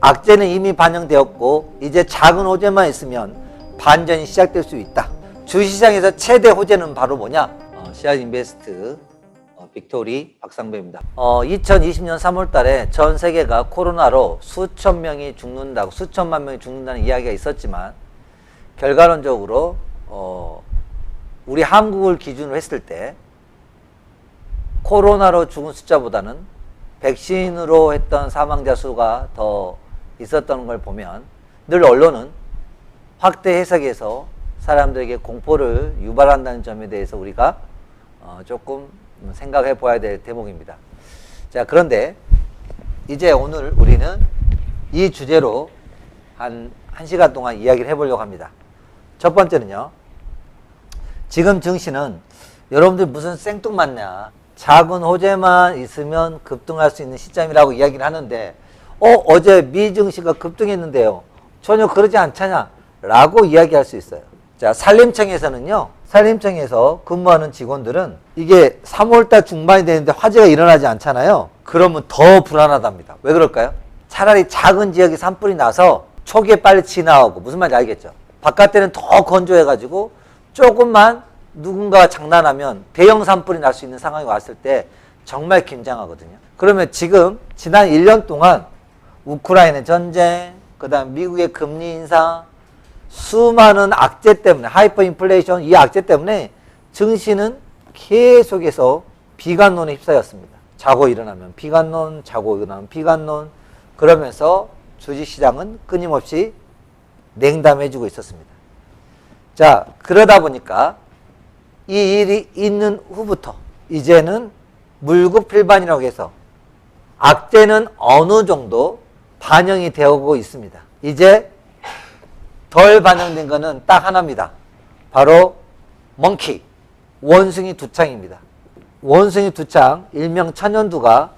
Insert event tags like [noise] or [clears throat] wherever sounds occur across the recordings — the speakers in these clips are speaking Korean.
악재는 이미 반영되었고 이제 작은 호재만 있으면 반전이 시작될 수 있다. 주시장에서 최대 호재는 바로 뭐냐? 어, 씨앗 인베스트 어, 빅토리 박상배입니다. 어, 2020년 3월 달에 전 세계가 코로나로 수천 명이 죽는다고 수천만 명이 죽는다는 이야기가 있었지만 결과론적으로 어, 우리 한국을 기준으로 했을 때 코로나로 죽은 숫자보다는 백신으로 했던 사망자 수가 더 있었던 걸 보면 늘 언론은 확대 해석해서 사람들에게 공포를 유발한다는 점에 대해서 우리가 어, 조금 생각해 봐야 될 대목입니다. 자, 그런데 이제 오늘 우리는 이 주제로 한, 한 시간 동안 이야기를 해보려고 합니다. 첫 번째는요. 지금 증시는 여러분들 무슨 생뚱맞냐. 작은 호재만 있으면 급등할 수 있는 시점이라고 이야기를 하는데, 어, 어제 미 증시가 급등했는데요. 전혀 그러지 않잖냐. 라고 이야기할 수 있어요. 자, 산림청에서는요, 산림청에서 근무하는 직원들은 이게 3월달 중반이 되는데 화재가 일어나지 않잖아요. 그러면 더 불안하답니다. 왜 그럴까요? 차라리 작은 지역에 산불이 나서 초기에 빨리 진화하고, 무슨 말인지 알겠죠? 바깥에는 더 건조해가지고 조금만 누군가가 장난하면 대형 산불이 날 수 있는 상황이 왔을 때 정말 긴장하거든요. 그러면 지금 지난 1년 동안 우크라이나 전쟁, 그 다음 미국의 금리 인상, 수많은 악재 때문에, 하이퍼 인플레이션, 이 악재 때문에 증시는 계속해서 비관론에 휩싸였습니다. 자고 일어나면 비관론, 자고 일어나면 비관론, 그러면서 주식시장은 끊임없이 냉담해지고 있었습니다. 자, 그러다 보니까 이 일이 있는 후부터 이제는 물급필반이라고 해서 악재는 어느 정도 반영이 되어오고 있습니다. 이제 덜 반영된 거는 딱 하나입니다. 바로 멍키, 원숭이 두창입니다. 원숭이 두창, 일명 천연두가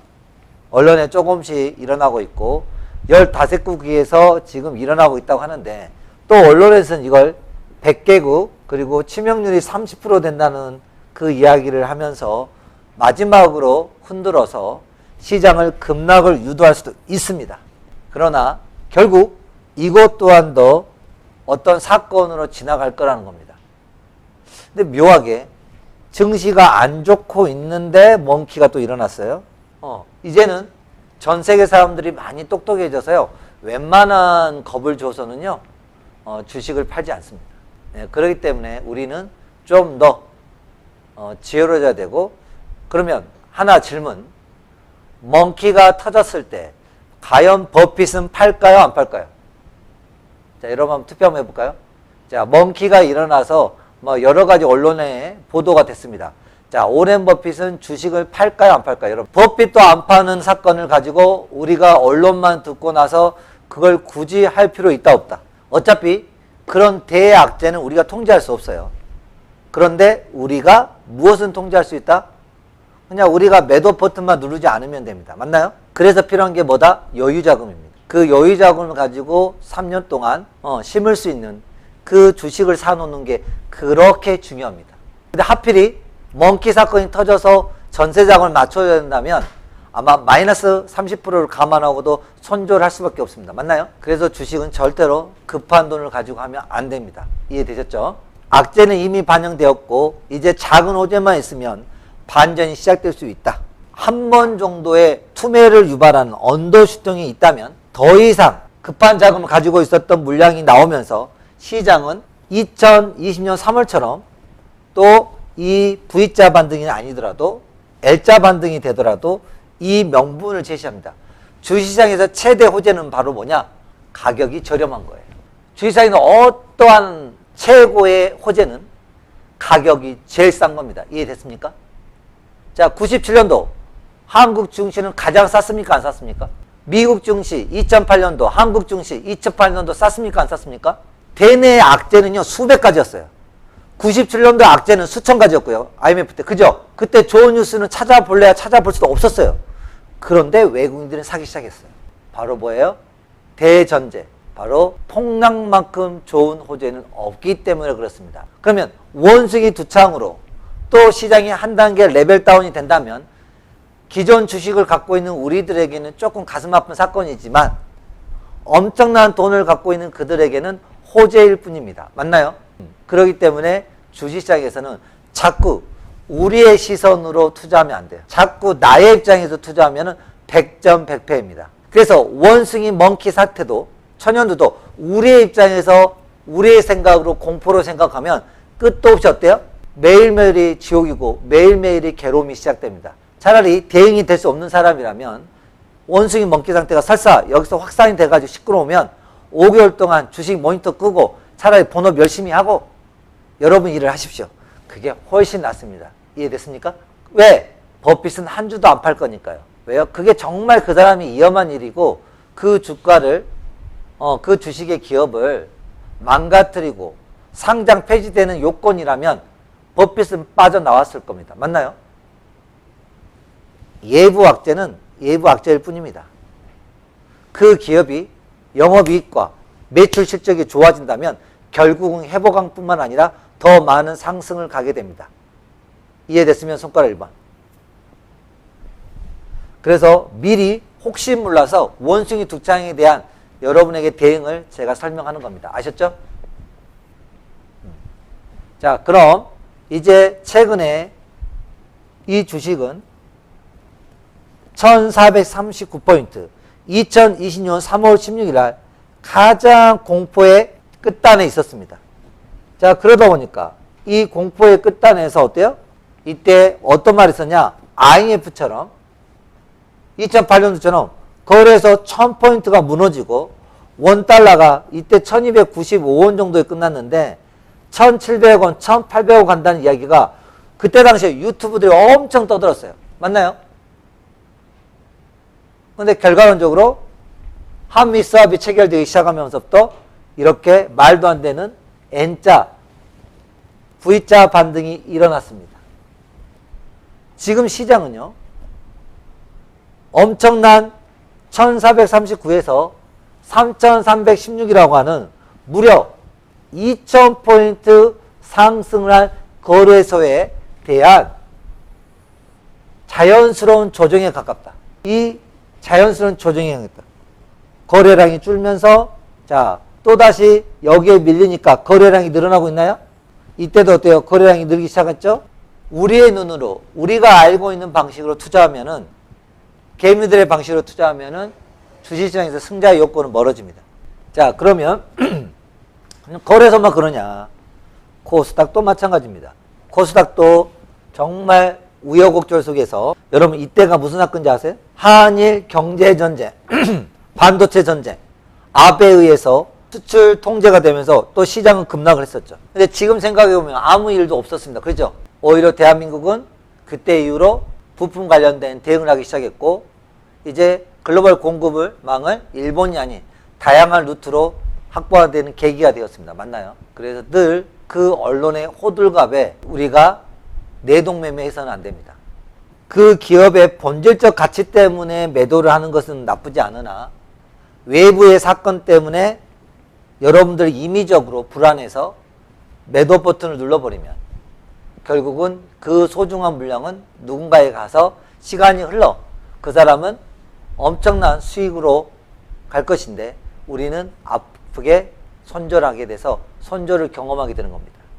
언론에 조금씩 일어나고 있고 15국에서 지금 일어나고 있다고 하는데 또 언론에서는 이걸 100개국 그리고 치명률이 30% 된다는 그 이야기를 하면서 마지막으로 흔들어서 시장을 급락을 유도할 수도 있습니다. 그러나 결국 이것 또한도 어떤 사건으로 지나갈 거라는 겁니다. 근데 묘하게 증시가 안 좋고 있는데 멍키가 또 일어났어요. 어, 이제는 전 세계 사람들이 많이 똑똑해져서요. 웬만한 겁을 줘서는요. 어, 주식을 팔지 않습니다. 네, 그렇기 때문에 우리는 좀더 어, 지혜로워져야 되고 그러면 하나 질문. 멍키가 터졌을 때 과연 버핏은 팔까요? 안 팔까요? 자, 여러분 한번 투표 한번 해볼까요? 자, 멍키가 일어나서 뭐 여러 가지 언론에 보도가 됐습니다. 자, 오렌 버핏은 주식을 팔까요? 안 팔까요? 여러분, 버핏도 안 파는 사건을 가지고 우리가 언론만 듣고 나서 그걸 굳이 할 필요 있다 없다. 어차피 그런 대악재는 우리가 통제할 수 없어요. 그런데 우리가 무엇은 통제할 수 있다? 그냥 우리가 매도 버튼만 누르지 않으면 됩니다. 맞나요? 그래서 필요한 게 뭐다? 여유 자금입니다. 그 여유 자금을 가지고 3년 동안 어, 심을 수 있는 그 주식을 사놓는 게 그렇게 중요합니다. 근데 하필이 멍키 사건이 터져서 전세 자금을 맞춰야 된다면 아마 마이너스 30%를 감안하고도 손절할 수밖에 없습니다. 맞나요? 그래서 주식은 절대로 급한 돈을 가지고 하면 안 됩니다. 이해되셨죠? 악재는 이미 반영되었고 이제 작은 호재만 있으면 반전이 시작될 수 있다. 한 번 정도의 투매를 유발하는 언더슈팅이 있다면 더 이상 급한 자금을 가지고 있었던 물량이 나오면서 시장은 2020년 3월처럼 또 이 V자 반등이 아니더라도 L자 반등이 되더라도 이 명분을 제시합니다. 주시장에서 최대 호재는 바로 뭐냐? 가격이 저렴한 거예요. 주시장에는 어떠한 최고의 호재는 가격이 제일 싼 겁니다. 이해됐습니까? 자, 97년도 한국 증시는 가장 쌌습니까? 안 쌌습니까? 미국 증시 2008년도, 한국 증시 2008년도 쌌습니까? 안 쌌습니까? 대내 악재는요, 수백 가지였어요. 97년도 악재는 수천 가지였고요. IMF 때. 그죠? 그때 좋은 뉴스는 찾아볼래야 찾아볼 수도 없었어요. 그런데 외국인들은 사기 시작했어요. 바로 뭐예요? 대전제. 바로 폭락만큼 좋은 호재는 없기 때문에 그렇습니다. 그러면 원숭이 두 창으로 또 시장이 한 단계 레벨 다운이 된다면 기존 주식을 갖고 있는 우리들에게는 조금 가슴 아픈 사건이지만 엄청난 돈을 갖고 있는 그들에게는 호재일 뿐입니다. 맞나요? 그렇기 때문에 주식시장에서는 자꾸 우리의 시선으로 투자하면 안 돼요. 자꾸 나의 입장에서 투자하면 100점 100패입니다. 그래서 원숭이 멍키 사태도 천연두도 우리의 입장에서 우리의 생각으로 공포로 생각하면 끝도 없이 어때요? 매일매일이 지옥이고 매일매일이 괴로움이 시작됩니다. 차라리 대응이 될 수 없는 사람이라면 원숭이 멍키 상태가 설사 여기서 확산이 돼가지고 시끄러우면 5개월 동안 주식 모니터 끄고 차라리 본업 열심히 하고 여러분 일을 하십시오. 그게 훨씬 낫습니다. 이해됐습니까? 왜? 버핏은 한 주도 안 팔 거니까요. 왜요? 그게 정말 그 사람이 위험한 일이고 그 주가를 어, 그 주식의 기업을 망가뜨리고 상장 폐지되는 요건이라면 버핏은 빠져나왔을 겁니다. 맞나요? 예부 악재는 예부 악재일 뿐입니다. 그 기업이 영업이익과 매출 실적이 좋아진다면 결국은 회복항뿐만 아니라 더 많은 상승을 가게 됩니다. 이해됐으면 손가락 1번. 그래서 미리 혹시 몰라서 원숭이 두 창에 대한 여러분에게 대응을 제가 설명하는 겁니다. 아셨죠? 음. 자, 그럼 이제 최근에 이 주식은 1439포인트 2020년 3월 16일 날 가장 공포의 끝단에 있었습니다. 자, 그러다 보니까 이 공포의 끝단에서 어때요? 이때 어떤 말이 있었냐? IMF처럼 2008년도처럼 거래에서 1000포인트가 무너지고 원달러가 이때 1295원 정도에 끝났는데 1700원, 1800원 간다는 이야기가 그때 당시에 유튜브들이 엄청 떠들었어요. 맞나요? 근데 결과론적으로 한미 수합이 체결되기 시작하면서부터 이렇게 말도 안 되는 N자, V자 반등이 일어났습니다. 지금 시장은요, 엄청난 1439에서 3316이라고 하는 무려 2000포인트 상승을 한 거래소에 대한 자연스러운 조정에 가깝다. 이 자연스러운 조정에 가깝다. 거래량이 줄면서 자 또다시 여기에 밀리니까 거래량이 늘어나고 있나요? 이때도 어때요? 거래량이 늘기 시작했죠? 우리의 눈으로 우리가 알고 있는 방식으로 투자하면은 개미들의 방식으로 투자하면은 주식시장에서 승자 의 요건은 멀어집니다. 자 그러면 [clears throat] 거래소만 그러냐? 코스닥도 마찬가지입니다. 코스닥도 정말 우여곡절 속에서 여러분 이때가 무슨 사건인지 아세요? 한일 경제 전쟁, [clears throat] 반도체 전쟁, 아베에 의해서 수출 통제가 되면서 또 시장은 급락을 했었죠. 근데 지금 생각해 보면 아무 일도 없었습니다. 그렇죠? 오히려 대한민국은 그때 이후로 부품 관련된 대응을 하기 시작했고 이제 글로벌 공급을 망을 일본이 아닌 다양한 루트로 확보되는 계기가 되었습니다. 맞나요? 그래서 늘 그 언론의 호들갑에 우리가 내동매매해서는 안 됩니다. 그 기업의 본질적 가치 때문에 매도를 하는 것은 나쁘지 않으나 외부의 사건 때문에 여러분들 임의적으로 불안해서 매도 버튼을 눌러버리면 결국은 그 소중한 물량은 누군가에 가서 시간이 흘러 그 사람은 엄청난 수익으로 갈 것인데 우리는 아 프게 손절하게 돼서 손절을 경험하게 되는 겁니다.